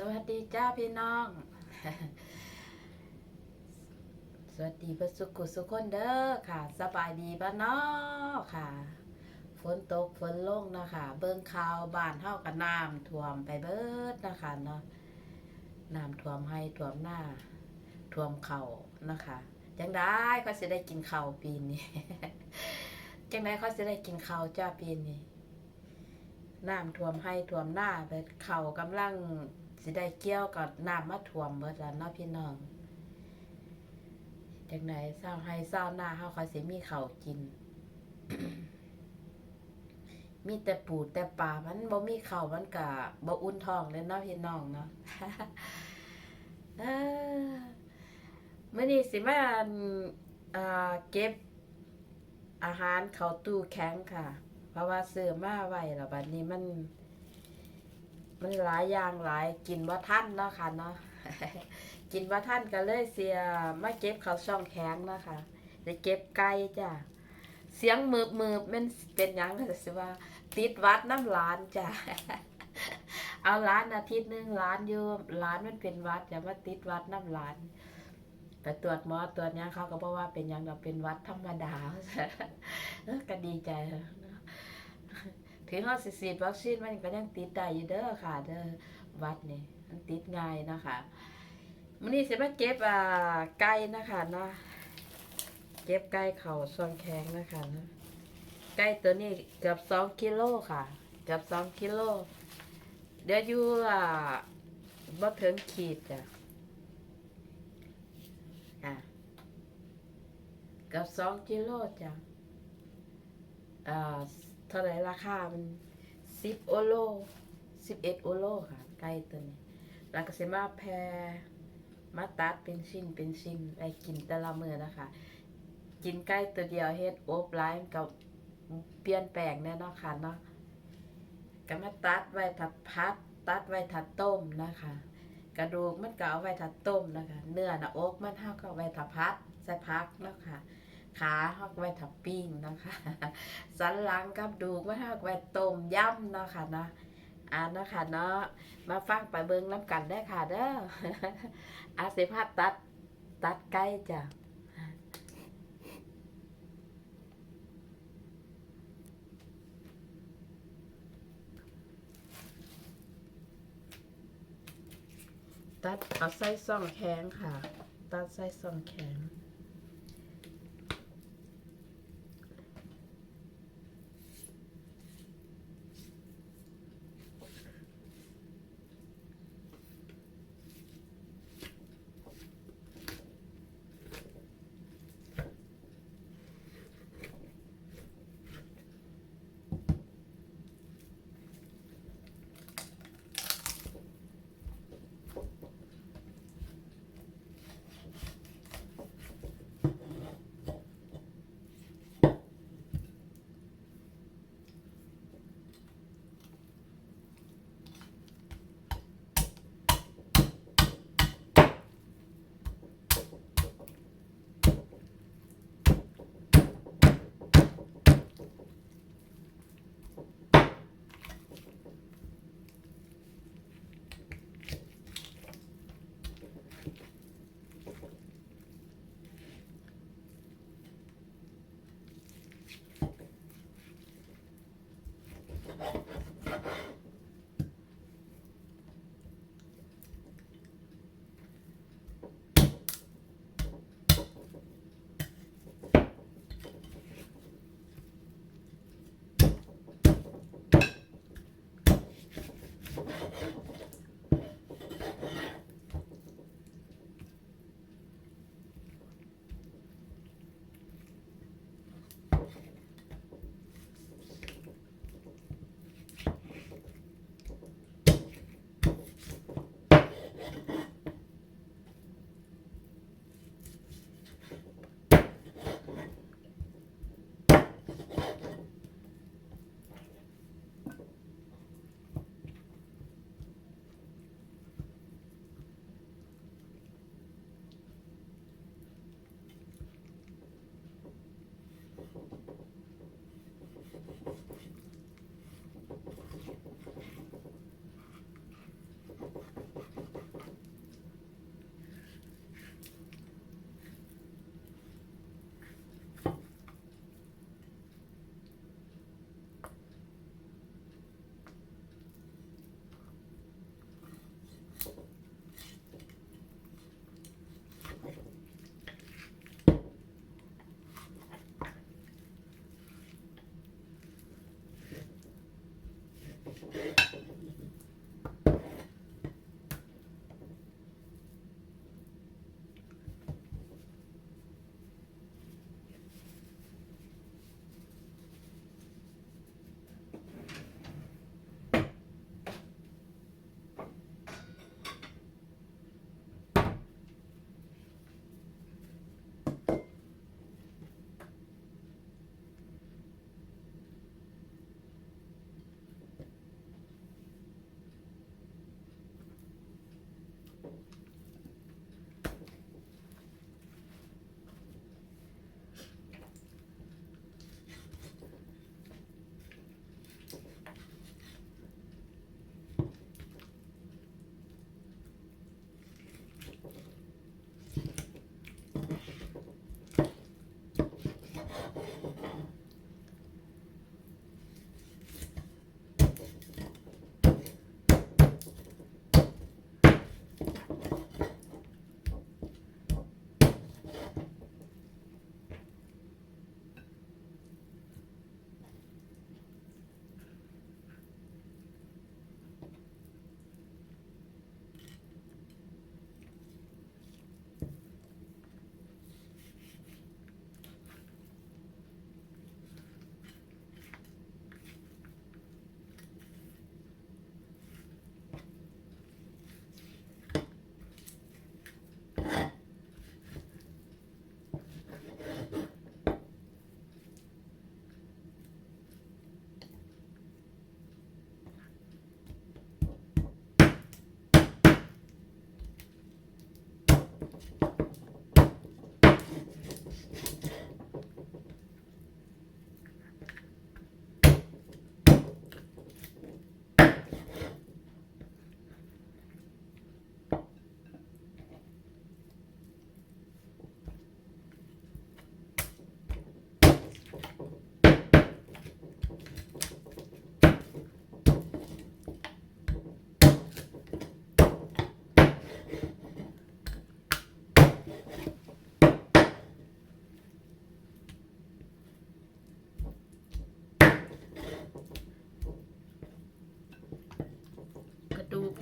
สวัสดีจ้าพี่น้อง สวัสดีพื่อสุขุสุคนเด้อค่ะ สบายดีบ้านนอค่ะ ฝนตกฝนลงนะคะ เบิ่งข่าวบ้านเฮากับน้ำท่วมไปเบิดนะคะเนาะน้ำท่วมให้ท่วมหน้าท่วมเข่านะคะจังได้เขาสิได้กินข้าวปีนี้จังได้เขาสิได้กินข้าวจ้าปีนี้น้ำท่วมให้ท่วมหน้าไปเข่ากำลัง สิได้เกี่ยวกับน้ำมาท่วมเบิดแล้วเนาะพี่น้องจากไหนเศร้าให้เศร้าหน้าเฮาคอยสิมีเข่ากิน มีแต่ปูแต่ปลามันบ่มีเข่ามันกะบ่อุ่นท้องเลยเนาะพี่น้องเนาะเมื้อนี้สิมาอ่าเก็บอาหารเข้าตู้แข็งค่ะ เพราะว่าซื้อมาไว้แล้วบัดนี้มัน มันหลายอย่างหลายกินว่าท่านเนาะค่ะเนาะกินว่าท่านก็เลยเสียมาเก็บเขาช่องแข็งเนาะค่ะได้เก็บไก่จ้ะเสียงมืบมืบมันเป็นยังก็สิว่า ติดวัดน้ำหลานจ้ะเอาหล้านอาทิตย์หนึงหล้านอยู่หล้านมันเป็นวัดอย่ามาติดวัดน้ำหลานไปตรวจหมอตรวจยังเขาก็บอกว่าเป็นยังเราเป็นวัดธรรมดาเออก็ดีใจเนาะ ถึงเราสิฉีดวัคซีนมันก็ยังติดได้อยู่เด้อค่ะ เด้อวัดนี่มันติดง่ายนะคะมื้อนี้สิมาเก็บอ่าไก่นะคะเนาะเก็บไก่เข่าส่วนแข็งนะคะนะไก่ตัวนี้เกือบสองกิโลค่ะ เกือบสองกิโลเดี๋ยวอยู่อ่าบ่ถึงขีดจ้ะอะเกือบสองกิโลจ้ะอ่า เท่าไหรราคา มันสิบโอโลสิบเอ็ดโอโลค่ะ ไก่ตัวนี้แล้วก็สิมาแพรมาตัดเป็นชิ้นเป็นชิ้นไปกินแต่ละมือนะคะ กินไก่ตัวเดียวเฮ็ดโอบไลน์กับเปลี่ยนแปลงแน่นาะค่ะเนาะก็มาตัดไว้ถัดพัด ตัดไว้ถัดต้มนะคะ กระดูกมันก็เอาไว้ถัดต้มนะคะ เนื้อหน้าอกมันเฮาก็เอาไว้ถัดพัดใส่พักเนาะค่ะ ขาฮาก็ไว้ถัดปิ้งนะคะสันหลังกับดูกว่าหากไว้ต้มยำเนาะค่ะเนาะอ่าเนาะค่ะเนาะมาฟังไปเบิ่งน้ำกันได้ค่ะเด้ออาสิพาตัดตัดไก่จ้ะตัดเอาใส่ซ่องแข็งค่ะ ตัดใส่ซ่องแข็ง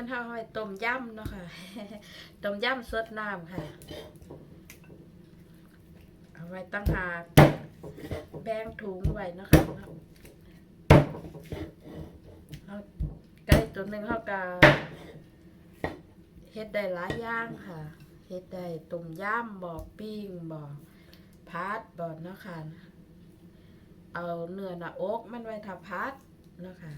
พันเท่าห้ต้มยำเนาะค่ะต้มยำสดน้ำค่ะ เอาไว้ตั้งหาแบงถุงไว้นะคะเอาไก่ตัวหนึ่งเข้ากับเฮ็ดได้หลายย่างค่ะเฮ็ดได้ต้มยำบอกปิ้งบอกพัดบอกเนาะค่ะ เอาเนื้อหน้าอกมันไว้ทาพัดเนาะค่ะ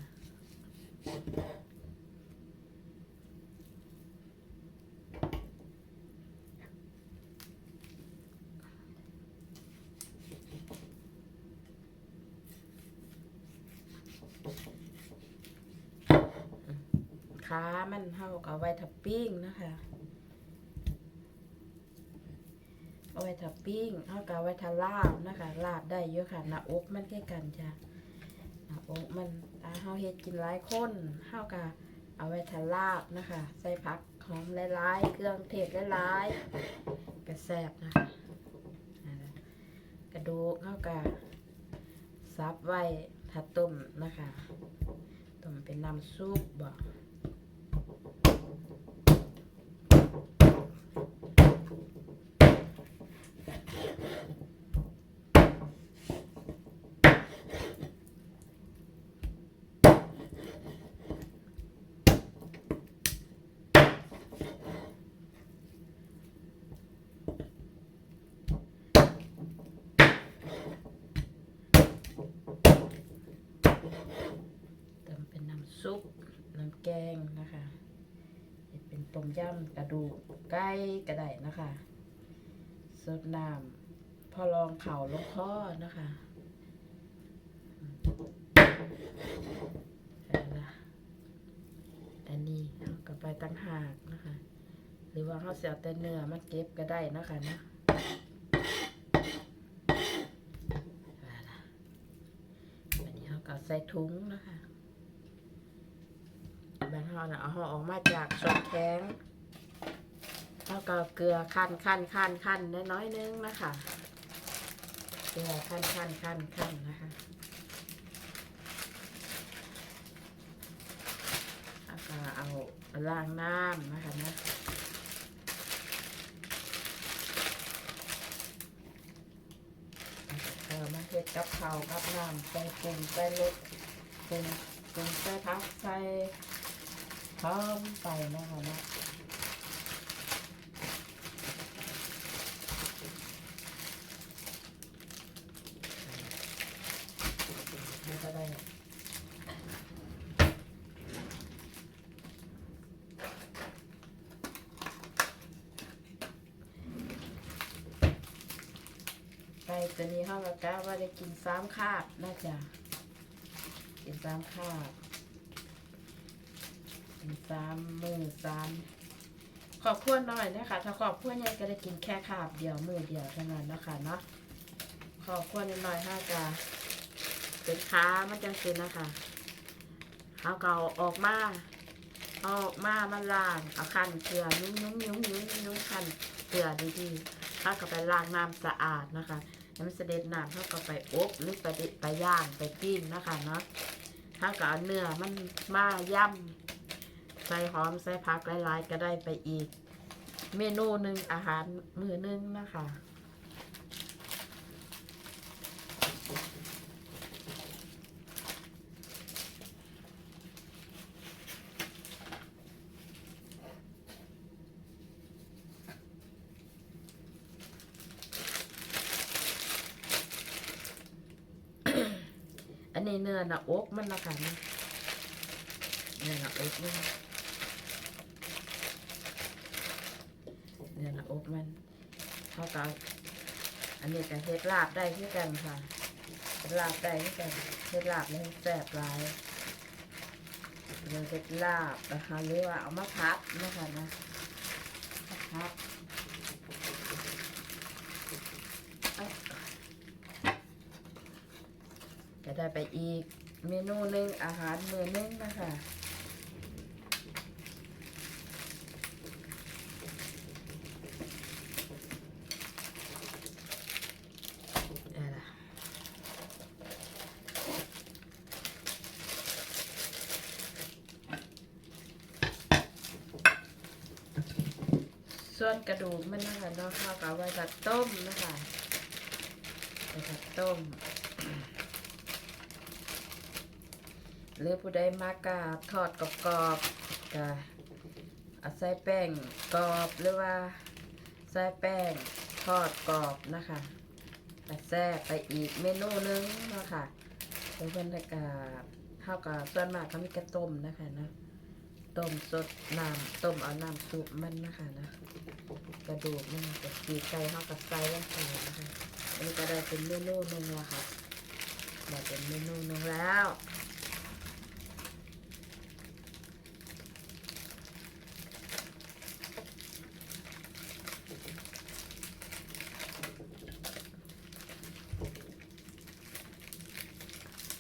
เฮาก็ไว้ทับปิ้งนะคะเอาไว้ทับปิ้งเอากาไว้ทาลาบนะคะลาบได้เยอะค่ะหน้าอกมันแค่กันจ้ะหน้าอกมันเฮาเฮ็ดกินหลายคนเฮากาเอาไว้ทาลาบนะคะ ใส่ผักหอมหลายๆเครื่องเทศหลายๆกระแซบนะคะกระดูกเฮากาซับไว้ถัดต้มนะคะต้มเป็นน้ำซุปบ่ แกงนะคะเป็นต้มยำกระดูกไก่กระไดนะคะสดน้ำพอลองเข่าลงข้อนะคะอันนี้กับไปตั้งหากนะคะ หรือว่าเขาเสียแต่เนื้อมันเก็บก็ได้นะคะนะอันนี้เราก็ใส่ถุงนะคะ บ้านเฮานะเอาห่อออกมาจากสดแข็งแล้วก็เกลือคั่นคั่นคั่นคั่นน้อยๆนึงนะคะเกลือคั่นคั่นคั่นคั่นนะคะแล้วก็เอาล้างน้ำนะคะนะเออมาเฮ็ดกับเขากับน้ำใส่ปรุงใส่รสปรุงปรุงใส่ทักใส่ พร้อมไปนะคะนะนี่ก็ได้ไก่ตัวนี้เขาก็กะว่าได้กินสามคาบน่าจะกินสามคาบ สามมือสามขอบคุณหน่อยนะคะถ้าขอบคุณใหญ่ก็ได้กินแค่คาบเดียวมือเดียวเท่านั้นนะคะเนาะขอบคุณหน่อยห้ากะเป็นค้ามันจังสินะคะเขาเก็เอาออกมาเอาออกมามาล้างเอาคันเกลือนุ่มนุ่มนุ่มนุ่มนุ่มคันเกลือดีๆถ้าก็ไปล้างน้ำสะอาดนะคะน้ำเสด็จน้ำถ้าก็ไปอบหรือไปไปย่างไปปิ้งนะคะเนาะถ้าก็เอาเนื้อมันมาย่ำ ใส่หอมใส่ผักหลายๆ ก็ได้ไปอีก เมนูหนึ่งอาหารมือหนึ่งนะคะอันนี้เนื้อหน้าอกมันนะคะนเนื้อหน้าอกมันเนื้ อหน้มันเท่ากับอันนี้ก็เฮ็ดลาบได้ที่กันค่ะเฮ็ดลาบได้ที่กันเฮ็ดลาบนี่แซ่บหลายเนื้อเฮ็ดลาบนะคะหรือว่าเอามาพัดนะคะนะมาพัดจะได้ไปอีกเมนูหนึ่งอาหารมือหนึงนะคะ เอาล่ะส่ว นกระดูกมันนะคะเนาะข้าวกับไว้ผัดต้มนะคะไว้ผัดต้มหรือผู้ใดมากาทอดกรอบๆก็เอาใส่แป้งกรอบหรือว่าใส่แป้งทอดกรอบนะคะแต่แซ่บไปอีกเมนูหนึงเนาะค่ะเป็นบรรยากาศเท่ากับส่วนมากเขามีกระต้มนะคะเนาะ ต้มสดน้ำต้มเอาน้ำซุปมันนะคะนะกระดูกมันกับปีกไก่เท่ากับไส้ลงไปนะคะอันนี้ก็ได้เป็นเมนูหนึงและค่ะได้เป็นเมนูหนึงแล้ว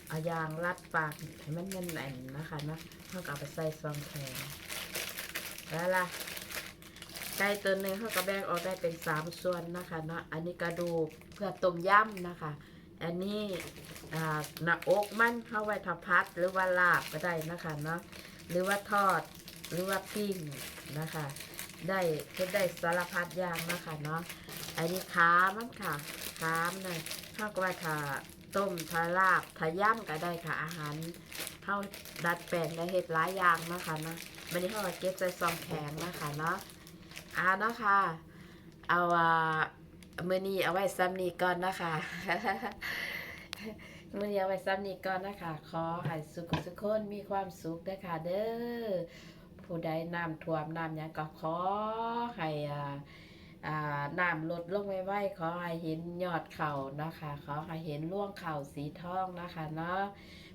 เอายางรัดปากให้มันแน่นๆนะคะนะ เขาก็ไปใส่ซองแขนแล้วล่ะไก่ตัวหนึ่งเขาก็แบ่งออกได้เป็นสามส่วนนะคะเนาะอันนี้กระดูกเพื่อต้มยำนะคะ อันนี้หน้าอกมันเข้าไว้ทับพัดหรือว่าลาบก็ได้นะคะเนาะหรือว่าทอดหรือว่าปิ้งนะคะ ได้เฮ็ได้สารพัดอย่างนะคะเนาะอันนี้ขามันค่ะขามันน่ะเข้าก็ไว้าต้มทาลาบทาย่ำก็ได้ค่ะอาหาร เท่าดัดแปลงได้เห็ดหลายอย่างนะคะเนาะวันนี้เขาก็เก็บใส่ซองแข็งนะคะเนาะอ่าเนาะค่ะ เอาอ่ามือนี้เอาไว้ซ้ำนี้ก่อนนะคะมือนี้เอาไว้ซ้ำนี้ก่อนนะคะ ขอให้สุขสุขคนมีความสุขเด้อค่ะเด้อผู้ใดน้ำท่วมน้ำหยังก็ขอให้อ่าอ่าน้ำลดลงไว้ๆขอให้เห็นยอดเขานะคะ ขอให้เห็นร่วงเข่าสีทองนะคะเนาะ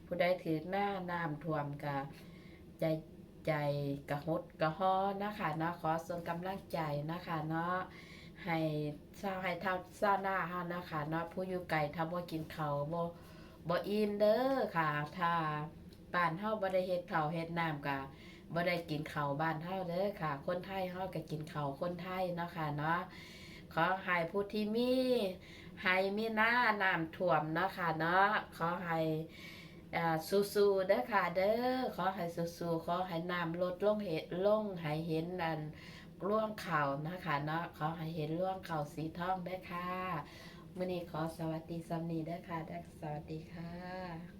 ผู้ใดถือหน้าน้ำท่วมกะใจใจกระหดกระห้อนะคะเนาะขอส่งกำลังใจนะคะเนาะให้เศร้าให้เท่าเศร้าหน้าเฮานะคะเนาะผู้อยู่ไกลถ้าบ่กินเขาบ่บ่อิ่มเด้อค่ะ ถ้าบ้านเฮาบ่ได้เฮ็ดข้าวเฮ็ดน้ำกะบ่ได้กินข้าวบ้านเฮาเด้อค่ะ คนไทยเฮาก็กินข้าวคนไทยเนาะค่ะเนาะขอให้ผู้ที่มีให้มีหน้าน้ำท่วมเนาะค่ะเนาะขอให้ สู้ๆเด้อค่ะเด้อขอให้สู้ๆขอให้น้ำลดลงเห็นลงให้เห็นอันร่วงเข่านะคะเนาะขอให้เห็นร่วงเข่าสีทองได้ค่ะมื่อนี้ขอสวัสดีซัมนีเด้อค่ะเด้อสวัสดีค่ะ